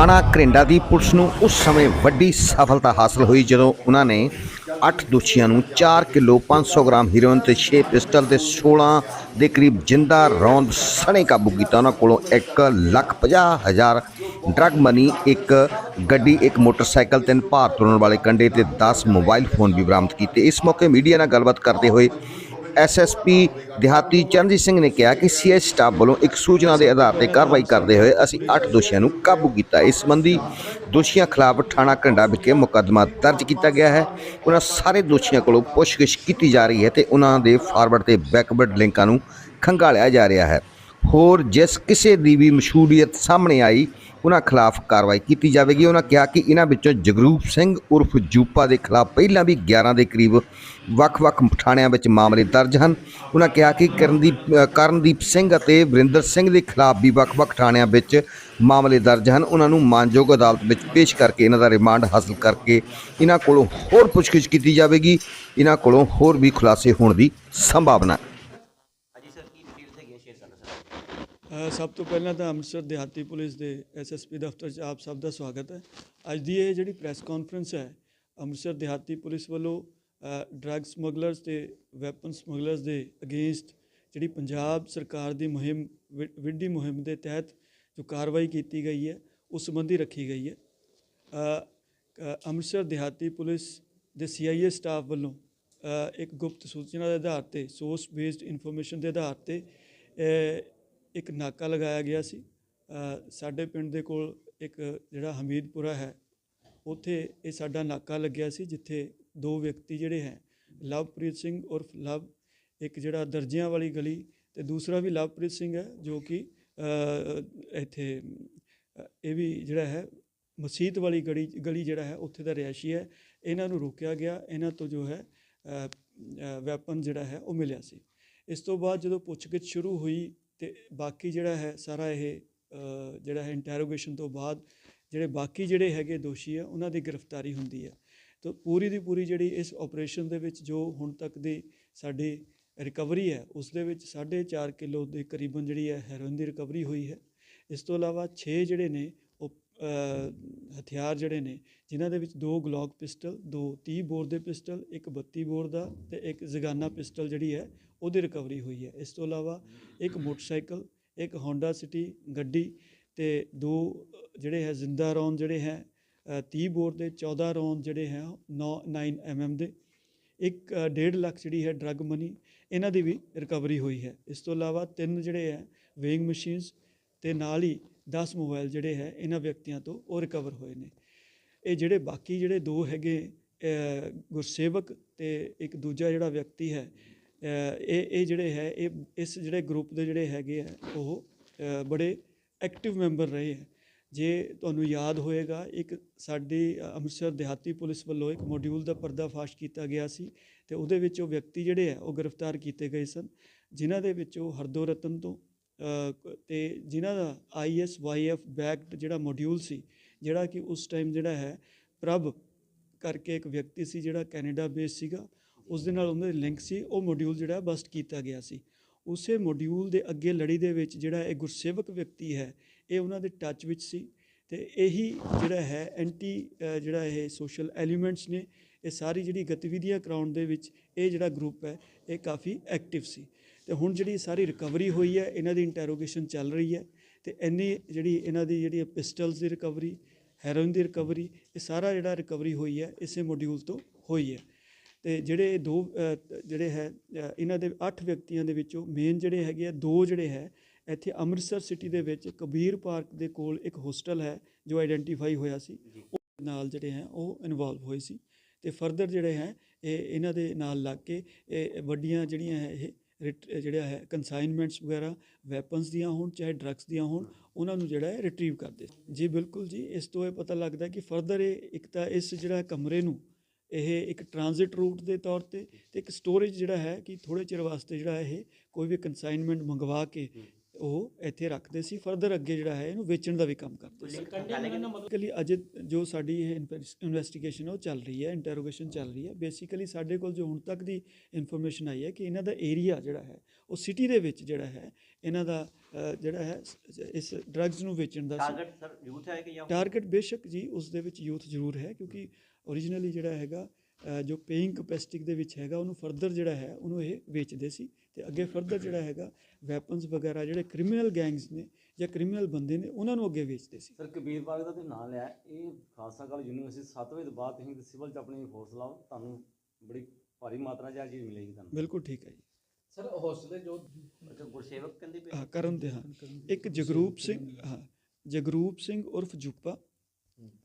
ਥਾਣਾ ਘਰਿੰਡਾ ਦੀ ਪੁਲਿਸ ਨੂੰ ਉਸ ਸਮੇਂ ਵੱਡੀ ਸਫਲਤਾ ਹਾਸਲ ਹੋਈ ਜਦੋਂ ਉਹਨਾਂ ਨੇ 8 ਦੋਸ਼ੀਆਂ ਨੂੰ 4 ਕਿਲੋ 500 ਗ੍ਰਾਮ ਹੀਰੋਇਨ ਤੇ 6 ਪਿਸਟਲ ਤੇ 16 ਦੇ ਕਰੀਬ ਜਿੰਦਾ ਰੌਂਦ ਸਣੇ ਕਾਬੂ ਕੀਤਾ। ਉਹਨਾਂ ਕੋਲੋਂ 1 ਲੱਖ 50 ਹਜ਼ਾਰ ਡਰੱਗ ਮਨੀ, ਇੱਕ ਗੱਡੀ, ਇੱਕ ਮੋਟਰਸਾਈਕਲ, ਤਿੰਨ ਭਾਰ ਤੁਰਨ ਵਾਲੇ ਕੰਡੇ ਤੇ 10 ਮੋਬਾਈਲ ਫੋਨ ਵੀ ਬਰਾਮਦ ਕੀਤੇ। ਇਸ ਮੌਕੇ ਮੀਡੀਆ ਨਾਲ ਗੱਲਬਾਤ ਕਰਦੇ ਹੋਏ ਐਸਐਸਪੀ ਦਿਹਾਤੀ ਚਰਨਜੀਤ ਸਿੰਘ ਨੇ ਕਿਹਾ ਕਿ ਸੀਐਸ ਸਟਾਫ ਵੱਲੋਂ ਇੱਕ ਸੂਚਨਾ ਦੇ ਆਧਾਰ ਤੇ ਕਾਰਵਾਈ ਕਰਦੇ ਹੋਏ ਅਸੀਂ 8 ਦੋਸ਼ੀਆਂ ਨੂੰ ਕਾਬੂ ਕੀਤਾ। ਇਸ ਸੰਬੰਧੀ ਦੋਸ਼ੀਆਂ ਖਿਲਾਫ ਥਾਣਾ ਘੰਡਾ ਵਿਖੇ ਮੁਕੱਦਮਾ ਦਰਜ ਕੀਤਾ ਗਿਆ ਹੈ। ਉਹਨਾਂ ਸਾਰੇ ਦੋਸ਼ੀਆਂ ਕੋਲੋਂ ਪੁੱਛਗਿੱਛ ਕੀਤੀ ਜਾ ਰਹੀ ਹੈ ਤੇ ਉਹਨਾਂ ਦੇ ਫਾਰਵਰਡ ਤੇ ਬੈਕਵਰਡ ਲਿੰਕਾਂ ਨੂੰ ਖੰਗਾਲਿਆ ਜਾ ਰਿਹਾ ਹੈ। ਹੋਰ ਜਿਸ ਕਿਸੇ ਦੀ ਵੀ ਮਸ਼ਹੂਰੀਅਤ ਸਾਹਮਣੇ ਆਈ ਉਹਨਾਂ ਖਿਲਾਫ ਕਾਰਵਾਈ ਕੀਤੀ ਜਾਵੇਗੀ। ਉਹਨਾਂ ਕਿਹਾ ਕਿ ਇਹਨਾਂ ਵਿੱਚੋਂ ਜਗਰੂਪ ਸਿੰਘ ਉਰਫ ਜੂਪਾ ਦੇ ਖਿਲਾਫ ਪਹਿਲਾਂ ਵੀ 11 ਦੇ ਕਰੀਬ ਵੱਖ-ਵੱਖ ਥਾਣਿਆਂ ਵਿੱਚ ਮਾਮਲੇ ਦਰਜ ਹਨ। ਉਹਨਾਂ ਕਿਹਾ ਕਿ ਕਰਨਦੀਪ ਕਰਨਦੀਪ ਸਿੰਘ ਅਤੇ ਵਰਿੰਦਰ ਸਿੰਘ ਦੇ ਖਿਲਾਫ ਵੀ ਵੱਖ-ਵੱਖ ਥਾਣਿਆਂ ਵਿੱਚ ਮਾਮਲੇ ਦਰਜ ਹਨ। ਉਹਨਾਂ ਨੂੰ ਮਾਨਯੋਗ ਅਦਾਲਤ ਵਿੱਚ ਪੇਸ਼ ਕਰਕੇ ਇਹਨਾਂ ਦਾ ਰਿਮਾਂਡ ਹਾਸਲ ਕਰਕੇ ਇਹਨਾਂ ਕੋਲੋਂ ਹੋਰ ਪੁੱਛਗਿੱਛ ਕੀਤੀ ਜਾਵੇਗੀ। ਇਹਨਾਂ ਕੋਲੋਂ ਹੋਰ ਵੀ ਖੁਲਾਸੇ ਹੋਣ ਦੀ ਸੰਭਾਵਨਾ ਹੈ ਅ, ਸਭ ਤੋਂ ਪਹਿਲਾਂ ਤਾਂ ਅੰਮ੍ਰਿਤਸਰ ਦਿਹਾਤੀ ਪੁਲਿਸ ਦੇ ਐਸਐਸਪੀ ਦਫ਼ਤਰ 'ਚ ਆਪ ਸਭ ਦਾ ਸਵਾਗਤ ਹੈ। ਅੱਜ ਦੀ ਇਹ ਜਿਹੜੀ ਪ੍ਰੈਸ ਕਾਨਫਰੰਸ ਹੈ, ਅੰਮ੍ਰਿਤਸਰ ਦਿਹਾਤੀ ਪੁਲਿਸ ਵੱਲੋਂ ਡਰੱਗ ਸਮਗਲਰਸ ਤੇ ਵੈਪਨ ਸਮਗਲਰਸ ਦੇ ਅਗੇਂਸਟ ਜਿਹੜੀ ਪੰਜਾਬ ਸਰਕਾਰ ਦੀ ਮੁਹਿੰਮ, ਵਿ- ਵਿੱਢੀ ਮੁਹਿੰਮ ਦੇ ਤਹਿਤ ਜੋ ਕਾਰਵਾਈ ਕੀਤੀ ਗਈ ਹੈ, ਉਸ ਸੰਬੰਧੀ ਰੱਖੀ ਗਈ ਹੈ। ਅੰਮ੍ਰਿਤਸਰ ਦਿਹਾਤੀ ਪੁਲਿਸ ਦੇ ਸੀਆਈਏ ਸਟਾਫ ਵੱਲੋਂ ਇੱਕ ਗੁਪਤ ਸੂਚਨਾ ਦੇ ਆਧਾਰ ਤੇ ਸੋਰਸ ਬੇਸਡ ਇਨਫੋਰਮੇਸ਼ਨ ਦੇ ਆਧਾਰ ਤੇ ਇੱਕ ਨਾਕਾ ਲਗਾਇਆ ਗਿਆ ਸੀ। ਸਾਡੇ ਪਿੰਡ ਦੇ ਕੋਲ ਇੱਕ ਜਿਹੜਾ ਹਮੀਦਪੁਰਾ ਹੈ, ਉੱਥੇ ਇਹ ਸਾਡਾ ਨਾਕਾ ਲੱਗਿਆ ਸੀ, ਜਿੱਥੇ ਦੋ ਵਿਅਕਤੀ ਜਿਹੜੇ ਹੈ, ਲਵਪ੍ਰੀਤ ਸਿੰਘ ਉਰਫ ਲਵ, ਇੱਕ ਜਿਹੜਾ ਦਰਜਿਆਂ ਵਾਲੀ ਗਲੀ ਤੇ ਦੂਸਰਾ ਵੀ ਲਵਪ੍ਰੀਤ ਸਿੰਘ ਹੈ, ਜੋ ਕਿ ਇੱਥੇ ਇਹ ਵੀ ਜਿਹੜਾ ਹੈ ਮਸਜਿਦ ਵਾਲੀ ਗਲੀ ਗਲੀ ਜਿਹੜਾ ਹੈ, ਉੱਥੇ ਦਾ ਰਿਹਾਇਸ਼ੀ ਹੈ। ਇਹਨਾਂ ਨੂੰ ਰੋਕਿਆ ਗਿਆ, ਇਹਨਾਂ ਤੋਂ ਜੋ ਹੈ ਵੈਪਨ ਜਿਹੜਾ ਹੈ, ਉਹ ਮਿਲਿਆ ਸੀ। ਇਸ ਤੋਂ ਬਾਅਦ ਜਦੋਂ ਪੁੱਛਗਿੱਛ ਸ਼ੁਰੂ ਹੋਈ ਤੇ ਬਾਕੀ ਜਿਹੜਾ ਹੈ ਸਾਰਾ ਇਹ ਜਿਹੜਾ ਹੈ ਇੰਟਰੋਗੇਸ਼ਨ ਤੋਂ ਬਾਅਦ ਜਿਹੜੇ ਬਾਕੀ ਜਿਹੜੇ ਹੈਗੇ ਦੋਸ਼ੀ ਆ, ਉਹਨਾਂ ਦੀ ਗ੍ਰਿਫਤਾਰੀ ਹੁੰਦੀ ਹੈ ਤਾਂ ਪੂਰੀ ਦੀ ਪੂਰੀ ਜਿਹੜੀ ਇਸ ਆਪਰੇਸ਼ਨ ਦੇ ਵਿੱਚ ਜੋ ਹੁਣ ਤੱਕ ਦੀ ਸਾਡੀ ਰਿਕਵਰੀ ਹੈ, ਉਸ ਦੇ ਵਿੱਚ 4.5 ਕਿਲੋ ਦੇ ਕਰੀਬਨ ਜਿਹੜੀ ਹੈ ਹੈਰੋਇਨ ਦੀ ਰਿਕਵਰੀ ਹੋਈ ਹੈ। ਇਸ ਤੋਂ ਇਲਾਵਾ 6 ਜਿਹੜੇ ਨੇ ਹਥਿਆਰ ਜਿਹੜੇ ਨੇ ਜਿਨ੍ਹਾਂ ਦੇ ਵਿੱਚ ਦੋ ਗਲੌਕ ਪਿਸਟਲ ਦੋ 30 ਬੋਰ ਦੇ ਪਿਸਟਲ ਇੱਕ 32 ਬੋਰ ਦਾ ਤੇ ਇੱਕ ਜ਼ਗਾਨਾ ਪਿਸਟਲ ਜਿਹੜੀ ਹੈ ਉਹਦੀ ਰਿਕਵਰੀ ਹੋਈ ਹੈ। ਇਸ ਤੋਂ ਇਲਾਵਾ ਇੱਕ ਮੋਟਰਸਾਈਕਲ ਇੱਕ ਹੋਂਡਾ ਸਿਟੀ ਗੱਡੀ ਤੇ ਦੋ ਜਿਹੜੇ ਹੈ ਜ਼ਿੰਦਾ ਰੌਂਦ ਜਿਹੜੇ ਹੈ ਅ, 30 ਬੋਰ ਦੇ 14 ਰੌਂਦ ਜਿਹੜੇ ਹੈ 9 9 ਐਮਐਮ ਦੇ। ਇੱਕ ਅ, ਡੇਢ ਲੱਖ ਜਿਹੜੀ ਹੈ ਡਰੱਗ ਮਨੀ ਇਹਨਾਂ ਦੀ ਵੀ ਰਿਕਵਰੀ ਹੋਈ ਹੈ। ਇਸ ਤੋਂ ਇਲਾਵਾ ਤਿੰਨ ਜਿਹੜੇ ਹੈ ਵੇਇੰਗ ਮਸ਼ੀਨਸ ਤੇ ਨਾਲ ਹੀ 10 ਮੋਬਾਈਲ ਜਿਹੜੇ ਹੈ, ਇਹਨਾਂ ਵਿਅਕਤੀਆਂ ਤੋਂ ਉਹ ਰਿਕਵਰ ਹੋਏ ਨੇ। ਇਹ ਜਿਹੜੇ ਬਾਕੀ ਜਿਹੜੇ ਦੋ ਹੈਗੇ ਗੁਰਸੇਵਕ ਤੇ ਇੱਕ ਦੂਜਾ ਜਿਹੜਾ ਵਿਅਕਤੀ ਹੈ ਇਹ ਇਹ ਜਿਹੜੇ ਹੈ, ਇਹ, ਇਸ ਜਿਹੜੇ ਗਰੁੱਪ ਦੇ ਜਿਹੜੇ ਹੈਗੇ ਆ ਉਹ ਬੜੇ ਐਕਟਿਵ ਮੈਂਬਰ ਰਹੇ ਹੈ। ਜੇ ਤੁਹਾਨੂੰ ਯਾਦ ਹੋਏਗਾ, ਇੱਕ ਸਾਡੀ ਅੰਮ੍ਰਿਤਸਰ ਦਿਹਾਤੀ ਪੁਲਿਸ ਵੱਲੋਂ ਇੱਕ ਮੋਡਿਊਲ ਦਾ ਪਰਦਾਫਾਸ਼ ਕੀਤਾ ਗਿਆ ਸੀ ਤੇ ਉਹਦੇ ਵਿੱਚ ਉਹ ਵਿਅਕਤੀ ਜਿਹੜੇ ਆ ਉਹ ਗ੍ਰਿਫਤਾਰ ਕੀਤੇ ਗਏ ਸਨ, ਜਿਨ੍ਹਾਂ ਦੇ ਵਿੱਚੋਂ ਹਰਦੋ ਰਤਨ ਤੋਂ ਤੇ ਜਿਨ੍ਹਾਂ ਦਾ ਆਈਐਸਵਾਈਐਫ ਬੈਕਡ ਜਿਹੜਾ ਮੋਡਿਊਲ ਸੀ, ਜਿਹੜਾ ਕਿ ਉਸ ਟਾਈਮ ਜਿਹੜਾ ਹੈ, ਪ੍ਰਭ ਕਰਕੇ ਇੱਕ ਵਿਅਕਤੀ ਸੀ ਜਿਹੜਾ ਕੈਨੇਡਾ ਬੇਸ ਸੀਗਾ, ਉਸ ਦੇ ਨਾਲ ਉਹਨਾਂ ਦੇ ਲਿੰਕ ਸੀ, ਉਹ ਮੋਡਿਊਲ ਜਿਹੜਾ ਬਸਟ ਕੀਤਾ ਗਿਆ ਸੀ। ਉਸੇ ਮੋਡਿਊਲ ਦੇ ਅੱਗੇ ਲੜੀ ਦੇ ਵਿੱਚ ਜਿਹੜਾ ਇਹ ਗੁਰਸੇਵਕ ਵਿਅਕਤੀ ਹੈ, ਇਹ ਉਹਨਾਂ ਦੇ ਟੱਚ ਵਿੱਚ ਸੀ ਤੇ ਇਹੀ ਜਿਹੜਾ ਹੈ ਐਂਟੀ ਜਿਹੜਾ ਇਹ ਸੋਸ਼ਲ ਐਲੀਮੈਂਟਸ ਨੇ, ਇਹ ਸਾਰੀ ਜਿਹੜੀ ਗਤੀਵਿਧੀਆਂ ਕਰਾਉਣ ਦੇ ਵਿੱਚ ਇਹ ਜਿਹੜਾ ਗਰੁੱਪ ਹੈ, ਇਹ ਕਾਫੀ ਐਕਟਿਵ ਸੀ। ਤੇ ਹੁਣ ਜਿਹੜੀ ਸਾਰੀ ਰਿਕਵਰੀ ਹੋਈ ਹੈ ਇਹਨਾਂ ਦੀ ਇੰਟਰੋਗੇਸ਼ਨ ਚੱਲ ਰਹੀ ਹੈ ਤੇ ਇੰਨੀ ਜਿਹੜੀ ਇਹਨਾਂ ਦੀ ਜਿਹੜੀ ਪਿਸਟਲਸ ਦੀ ਰਿਕਵਰੀ ਹੈਰੋਇਨ ਦੀ ਰਿਕਵਰੀ ਇਹ ਸਾਰਾ ਜਿਹੜਾ ਰਿਕਵਰੀ ਹੋਈ ਹੈ ਇਸੇ ਮੋਡਿਊਲ ਤੋਂ ਹੋਈ ਹੈ। ਤੇ ਜਿਹੜੇ ਦੋ ਜਿਹੜੇ ਹੈ ਇਹਨਾਂ ਦੇ 8 ਵਿਅਕਤੀਆਂ ਦੇ ਵਿੱਚੋਂ ਮੇਨ ਜਿਹੜੇ ਹੈਗੇ ਆ ਦੋ ਜਿਹੜੇ ਹੈ ਇੱਥੇ ਅੰਮ੍ਰਿਤਸਰ ਸਿਟੀ ਦੇ ਵਿੱਚ ਕਬੀਰ ਪਾਰਕ ਦੇ ਕੋਲ ਇੱਕ ਹੋਸਟਲ ਹੈ ਜੋ ਆਈਡੈਂਟੀਫਾਈ ਹੋਇਆ ਸੀ। ਉਹ ਨਾਲ ਜਿਹੜੇ ਹੈ ਉਹ ਇਨਵੋਲਵ ਹੋਏ ਸੀ। ਤੇ ਫਰਦਰ ਜਿਹੜੇ ਹੈ ਇਹ ਇਹਨਾਂ ਦੇ ਨਾਲ ਲੱਗ ਕੇ ਇਹ ਵੱਡੀਆਂ ਜਿਹੜੀਆਂ ਹੈ ਇਹ ਜਿਹੜਾ ਹੈ ਕਨਸਾਈਨਮੈਂਟਸ ਵਗੈਰਾ ਵੈਪਨਸ ਦੀਆਂ ਹੋਣ, ਚਾਹੇ ਡਰੱਗਸ ਦੀਆਂ ਹੋਣ, ਉਹਨਾਂ ਨੂੰ ਜਿਹੜਾ ਹੈ ਰਿਟਰੀਵ ਕਰਦੇ ਜੀ ਬਿਲਕੁਲ ਜੀ, ਇਸ ਤੋਂ ਇਹ ਪਤਾ ਲੱਗਦਾ ਕਿ ਫਰਦਰ ਇਹ, ਇੱਕ ਤਾਂ ਇਸ ਜਿਹੜਾ ਕਮਰੇ ਨੂੰ, ਇਹ ਇੱਕ ਟ੍ਰਾਂਜ਼ਿਟ ਰੂਟ ਦੇ ਤੌਰ ਤੇ ਤੇ ਇੱਕ ਸਟੋਰੇਜ ਜਿਹੜਾ ਹੈ ਕਿ ਥੋੜੇ ਚਿਰ ਵਾਸਤੇ ਜਿਹੜਾ ਇਹ ਕੋਈ ਵੀ ਕਨਸਾਈਨਮੈਂਟ ਮੰਗਵਾ ਕੇ ਉਹ ਇੱਥੇ ਰੱਖਦੇ ਸੀ ਫਰਦਰ ਅੱਗੇ ਜਿਹੜਾ ਹੈ ਇਹਨੂੰ ਵੇਚਣ ਦਾ ਵੀ ਕੰਮ ਕਰਦੇ ਸੀ। ਬੇਸਿਕਲੀ ਅਜੇ ਜੋ ਸਾਡੀ ਇਹ ਇਨਵੈਸਟੀਗੇਸ਼ਨ ਉਹ ਚੱਲ ਰਹੀ ਹੈ ਇੰਟਰੋਗੇਸ਼ਨ ਚੱਲ ਰਹੀ ਹੈ। ਬੇਸਿਕਲੀ ਸਾਡੇ ਕੋਲ ਜੋ ਹੁਣ ਤੱਕ ਦੀ ਇਨਫੋਰਮੇਸ਼ਨ ਆਈ ਹੈ ਕਿ ਇਹਨਾਂ ਦਾ ਏਰੀਆ ਜਿਹੜਾ ਹੈ ਉਹ ਸਿਟੀ ਦੇ ਵਿੱਚ ਜਿਹੜਾ ਹੈ ਇਹਨਾਂ ਦਾ ਜਿਹੜਾ ਹੈ ਇਸ ਡਰੱਗਸ ਨੂੰ ਵੇਚਣ ਦਾ ਟਾਰਗੇਟ ਸਰ ਯੂਥ ਹੈ ਕਿ ਜਾਂ ਟਾਰਗੇਟ ਬੇਸ਼ੱਕ ਜੀ ਉਸ ਦੇ ਵਿੱਚ ਯੂਥ ਜ਼ਰੂਰ ਹੈ ਕਿਉਂਕਿ ਓਰੀਜਨਲੀ ਜਿਹੜਾ ਹੈਗਾ ਜੋ ਪੇਇੰਗ ਕਪੈਸਿਟੀ ਦੇ ਵਿੱਚ ਹੈਗਾ ਉਹਨੂੰ ਫਰਦਰ ਜਿਹੜਾ ਹੈ ਉਹਨੂੰ ਇਹ ਵੇਚਦੇ ਸੀ ਤੇ ਅੱਗੇ ਫਰਦਰ ਜਿਹੜਾ ਹੈਗਾ ਵੈਪਨਸ ਵਗੈਰਾ ਜਿਹੜੇ ਕ੍ਰਿਮੀਨਲ ਗੈਂਗਸ ਨੇ ਜਾਂ ਕ੍ਰਿਮੀਨਲ ਬੰਦੇ ਨੇ ਉਹਨਾਂ ਨੂੰ ਅੱਗੇ ਵੇਚਦੇ ਸੀ। ਸਰ ਕਬੀਰ ਬਾਗ ਦਾ ਤੁਸੀਂ ਨਾਂ ਲਿਆ। ਇਹ ਖਾਲਸਾ ਕਾਲਜ ਯੂਨੀਵਰਸਿਟੀ 7 ਵਜੇ ਤੋਂ ਬਾਅਦ ਤੁਸੀਂ ਸਿਵਲ ਚ ਆਪਣੀ ਫੋਰਸ ਲਾਓ ਤੁਹਾਨੂੰ ਬੜੀ ਭਾਰੀ ਮਾਤਰਾ ਇਹ ਚੀਜ਼ ਮਿਲੇਗੀ ਤੁਹਾਨੂੰ। ਬਿਲਕੁਲ ਠੀਕ ਹੈ ਜੀ। ਸਰ ਹੋਸਟਲ ਦੇ ਜੋ ਗੁਰਸੇਵਕ ਕਹਿੰਦੇ ਪਏ ਹਾਂ ਕਰਨ ਦੇ ਹਾਂ। ਇੱਕ ਜਗਰੂਪ ਸਿੰਘ ਹਾਂ ਜਗਰੂਪ ਸਿੰਘ ਉਰਫ ਜੁਪਾ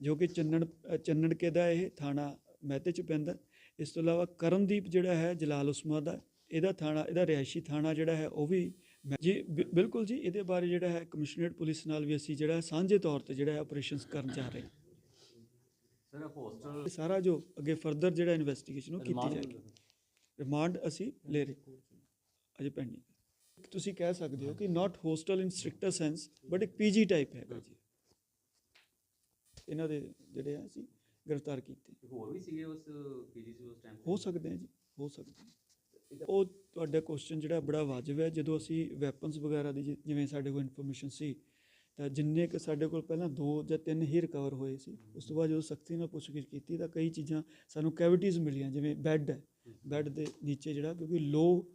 ਜੋ ਕਿ ਚੰਨਣ ਅ, ਚੰਨਣਕੇ ਦਾ ਇਹ ਥਾਣਾ ਮਹਿਤੇ ਚ ਪੈਂਦਾ ਇਸ ਤੋਂ ਇਲਾਵਾ ਕਰਨਦੀਪ ਜਿਹੜਾ ਹੈ ਜਲਾਲ ਉਸਮਾ ਦਾ ਇਹਦਾ ਥਾਣਾ ਇਹਦਾ ਰਿਹਾਇਸ਼ੀ ਥਾਣਾ ਜਿਹੜਾ ਹੈ ਉਹ ਵੀ ਜੀ ਬਿਲਕੁਲ ਜੀ ਇਹਦੇ ਬਾਰੇ ਜਿਹੜਾ ਹੈ ਕਮਿਸ਼ਨਰੇਟ ਪੁਲਿਸ ਨਾਲ ਵੀ ਅਸੀਂ ਜਿਹੜਾ ਸਾਂਝੇ ਤੌਰ ਤੇ ਜਿਹੜਾ ਆਪਰੇਸ਼ਨਸ ਕਰਨ ਜਾ ਰਹੇ ਹਾਂ। ਸਰ ਹੋਸਟਲ ਇਹ ਸਾਰਾ ਜੋ ਅੱਗੇ ਫਰਦਰ ਜਿਹੜਾ ਇਨਵੈਸਟੀਗੇਸ਼ਨ ਉਹ ਕੀਤੀ ਜਾਏਗੀ। ਰਿਮਾਂਡ ਅਸੀਂ ਲੈ ਰਹੇ ਅਜੇ ਪੈਂਡਿੰਗ ਤੁਸੀਂ ਕਹਿ ਸਕਦੇ ਹੋ ਕਿ not hostel in stricter sense but ਇੱਕ ਪੀਜੀ ਟਾਈਪ ਹੈਗਾ ਜੀ। ਇਹਨਾਂ ਦੇ ਜਿਹੜੇ ਆ ਅਸੀਂ ਗ੍ਰਿਫਤਾਰ ਕੀਤੇ। ਹੋਰ ਵੀ ਸੀਗੇ ਉਸ ਪੀਜੀਸੀ ਉਸ ਟਾਈਮ ਹੋ ਸਕਦੇ ਆ ਜੀ ਹੋ ਸਕਦੇ ਆ। ਉਹ ਤੁਹਾਡਾ ਕੁਐਸਚਨ ਜਿਹੜਾ ਬੜਾ ਵਾਜਬ ਹੈ। ਜਦੋਂ ਅਸੀਂ ਵੈਪਨਸ ਵਗੈਰਾ ਦੀ ਜਿ- ਜਿਵੇਂ ਸਾਡੇ ਕੋਲ ਇਨਫੋਰਮੇਸ਼ਨ ਸੀ ਤਾਂ ਜਿੰਨੇ ਕਿ ਸਾਡੇ ਕੋਲ ਪਹਿਲਾਂ ਦੋ ਜਾਂ ਤਿੰਨ ਹੀ ਰਿਕਵਰ ਹੋਏ ਸੀ ਉਸ ਤੋਂ ਬਾਅਦ ਜਦੋਂ ਸਖਤੀ ਨਾਲ ਪੁੱਛਗਿੱਛ ਕੀਤੀ ਤਾਂ ਕਈ ਚੀਜ਼ਾਂ ਸਾਨੂੰ ਕੈਵਿਟੀਜ਼ ਮਿਲੀਆਂ ਜਿਵੇਂ ਬੈੱਡ ਹੈ। ਬੈੱਡ ਦੇ ਨੀਚੇ ਜਿਹੜਾ ਕਿਉਂਕਿ ਲੋ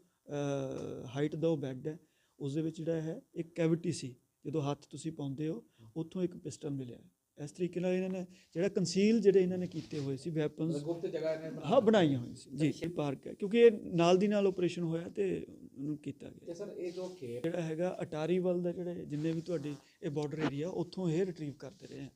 ਹਾਈਟ ਦਾ ਉਹ ਬੈੱਡ ਹੈ ਉਸ ਦੇ ਵਿੱਚ ਜਿਹੜਾ ਹੈ ਇੱਕ ਕੈਵਿਟੀ ਸੀ। ਜਦੋਂ ਹੱਥ ਤੁਸੀਂ ਪਾਉਂਦੇ ਹੋ ਉੱਥੋਂ ਇੱਕ ਪਿਸਟਲ ਮਿਲਿਆ ਇਸ ਤਰੀਕੇ ਨਾਲ ਇਹਨਾਂ ਨੇ ਜਿਹੜਾ ਕੰਸੀਲ ਜਿਹੜੇ ਇਹਨਾਂ ਨੇ ਕੀਤੇ ਹੋਏ ਸੀ ਵੈਪਨਸ ਗੁਪਤ ਜਗ੍ਹਾ ਨੇ ਹਾਂ ਬਣਾਈਆਂ ਹੋਈਆਂ ਸੀ। ਜੀ। ਇਹ ਪਾਰਕ ਹੈ ਕਿਉਂਕਿ ਇਹ ਨਾਲ ਦੀ ਨਾਲ ਆਪਰੇਸ਼ਨ ਹੋਇਆ ਤੇ ਉਹਨੂੰ ਕੀਤਾ ਗਿਆ। ਤੇ ਸਰ ਇਹ ਜੋ ਖੇਤ ਜਿਹੜਾ ਹੈਗਾ ਅਟਾਰੀ ਵੱਲ ਦਾ ਜਿਹੜੇ ਜਿੰਨੇ ਵੀ ਤੁਹਾਡੇ ਇਹ ਬਾਰਡਰ ਏਰੀਆ ਉੱਥੋਂ ਇਹ ਰਿਟਰੀਵ ਕਰਦੇ ਰਹੇ ਆ।